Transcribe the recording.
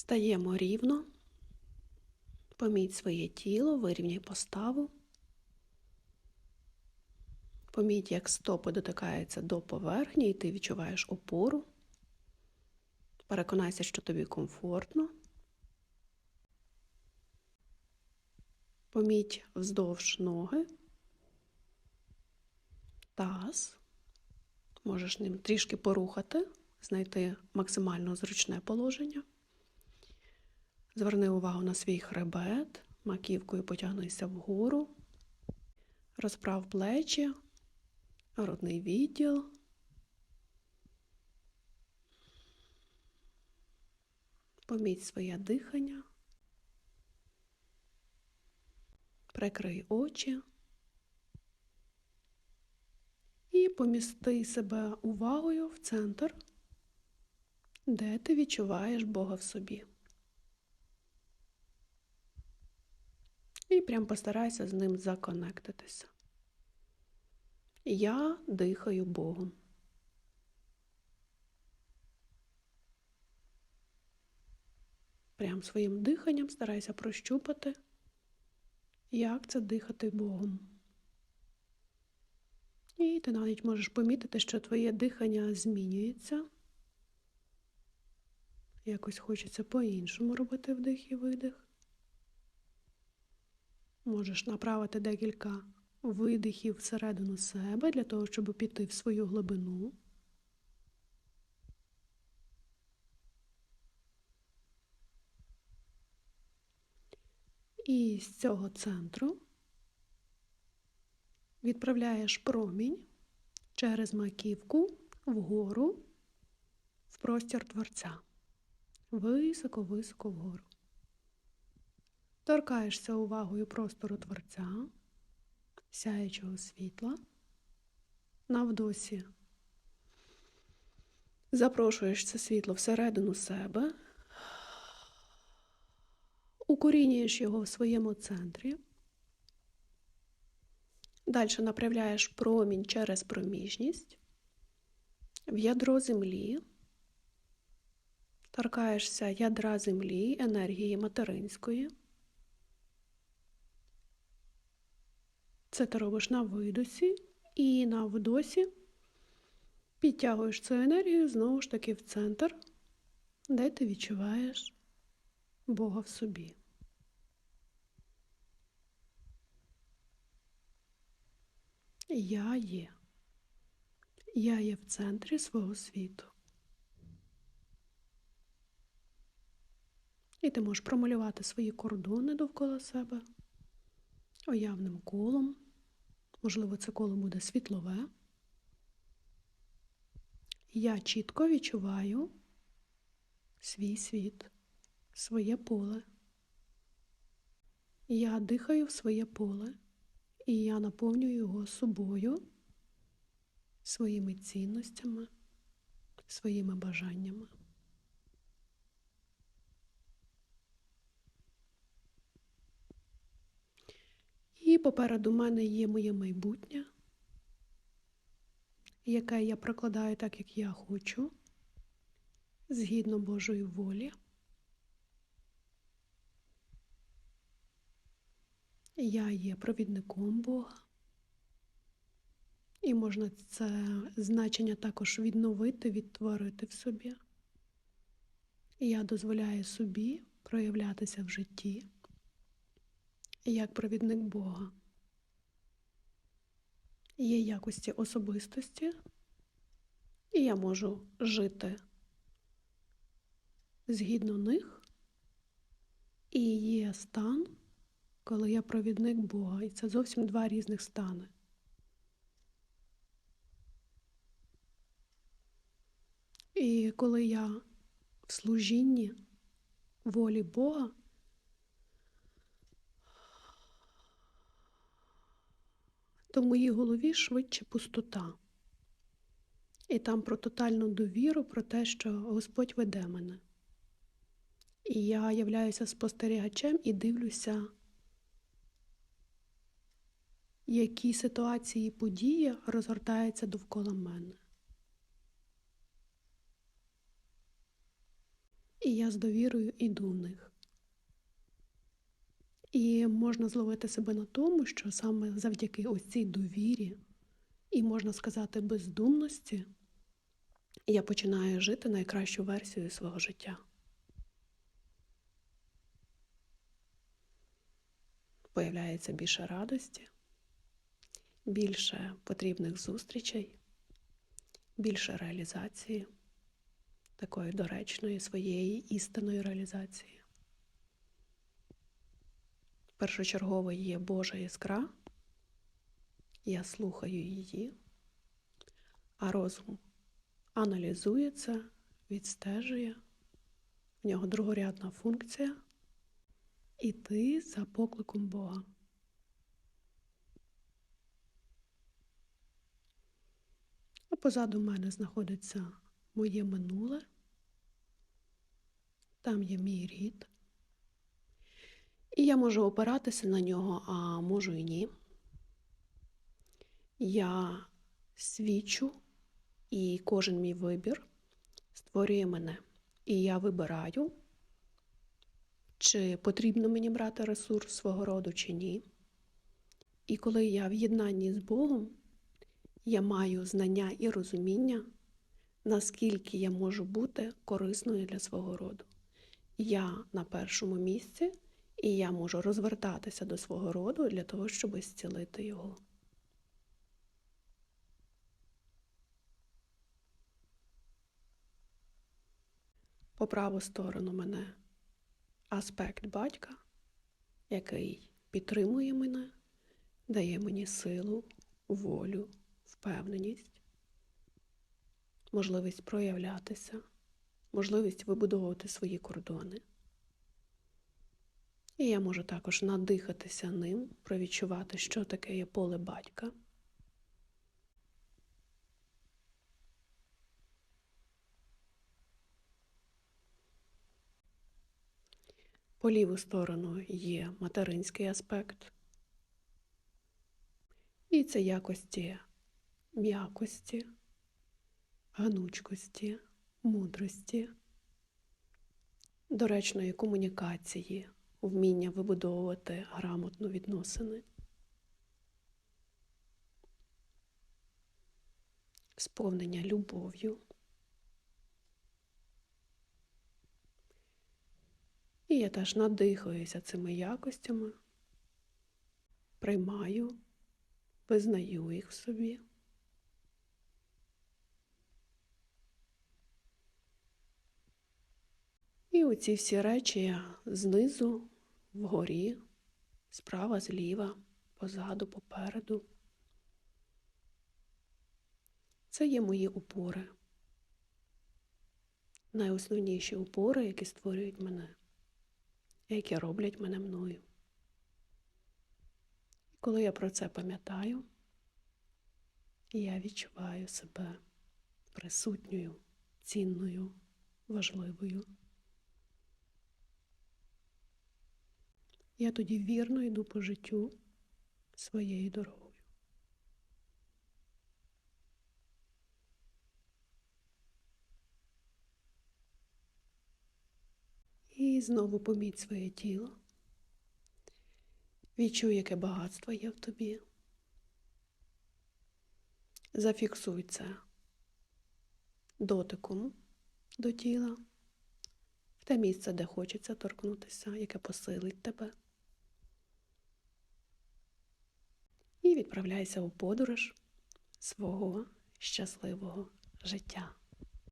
Стаємо рівно. Поміть своє тіло, вирівняй поставу. Поміть, як стопи дотикаються до поверхні, і ти відчуваєш опору. Переконайся, що тобі комфортно. Поміть вздовж ноги, таз. Можеш ним трішки порухати, знайти максимально зручне положення. Зверни увагу на свій хребет, маківкою потягнися вгору, розправ плечі, грудний відділ. Поміть своє дихання. Прикрий очі і помісти себе увагою в центр, де ти відчуваєш Бога в собі. І прям постарайся з ним законектитися. Я дихаю Богом. Прям своїм диханням старайся прощупати, як це дихати Богом. І ти навіть можеш помітити, що твоє дихання змінюється. Якось хочеться по-іншому робити вдих і видих. Можеш направити декілька видихів всередину себе для того, щоб піти в свою глибину. І з цього центру відправляєш промінь через маківку вгору в простір Творця. Високо-високо вгору. Торкаєшся увагою простору Творця, сяючого світла. Навдосі запрошуєш це світло всередину себе, укорінюєш його в своєму центрі. Далі направляєш промінь через проміжність в ядро землі, торкаєшся ядра землі, енергії материнської. Це ти робиш на видосі і на вдосі підтягуєш цю енергію знову ж таки в центр, де ти відчуваєш Бога в собі. Я є. Я є в центрі свого світу. І ти можеш промалювати свої кордони довкола себе уявним колом. Можливо, це коло буде світлове. Я чітко відчуваю свій світ, своє поле. Я дихаю в своє поле, і я наповнюю його собою, своїми цінностями, своїми бажаннями. Попереду мене є моє майбутнє, яке я прокладаю так, як я хочу, згідно Божої волі. Я є провідником Бога. І можна це значення також відновити, відтворити в собі. Я дозволяю собі проявлятися в житті як провідник Бога. Є якості особистості, і я можу жити згідно них, і є стан, коли я провідник Бога, і це зовсім два різних стани. І коли я в служінні волі Бога, то в моїй голові швидше пустота. І там про тотальну довіру, про те, що Господь веде мене. І я являюся спостерігачем і дивлюся, які ситуації і події розгортаються довкола мене. І я з довірою іду в них. І можна зловити себе на тому, що саме завдяки ось цій довірі, і можна сказати, бездумності, я починаю жити найкращу версію свого життя. Появляється більше радості, більше потрібних зустрічей, більше реалізації, такої доречної своєї істинної реалізації. Першочергово є Божа іскра, я слухаю її, а розум аналізує це, відстежує, в нього другорядна функція іти за покликом Бога. А позаду мене знаходиться моє минуле, там є мій рід. Я можу опиратися на нього, а можу і ні. Я свідчу, і кожен мій вибір створює мене. І я вибираю, чи потрібно мені брати ресурс свого роду, чи ні. І коли я в єднанні з Богом, я маю знання і розуміння, наскільки я можу бути корисною для свого роду. Я на першому місці, і я можу розвертатися до свого роду для того, щоб зцілити його. По праву сторону мене аспект батька, який підтримує мене, дає мені силу, волю, впевненість, можливість проявлятися, можливість вибудовувати свої кордони. І я можу також надихатися ним, провідчувати, що таке є поле батька. По ліву сторону є материнський аспект. І це якості м'якості, гнучкості, мудрості, доречної комунікації, вміння вибудовувати грамотно відносини, сповнення любов'ю. І я теж надихаюся цими якостями, приймаю, визнаю їх в собі. І оці всі речі знизу, вгорі, справа, зліва, позаду, попереду. Це є мої опори. Найосновніші опори, які створюють мене які роблять мене мною. І коли я про це пам'ятаю, я відчуваю себе присутньою, цінною, важливою. Я тоді вірно йду по життю своєю дорогою. І знову поміть своє тіло. Відчуй, яке багатство є в тобі. Зафіксуй це дотиком до тіла, в те місце, де хочеться торкнутися, яке посилить тебе. І відправляйся у подорож свого щасливого життя.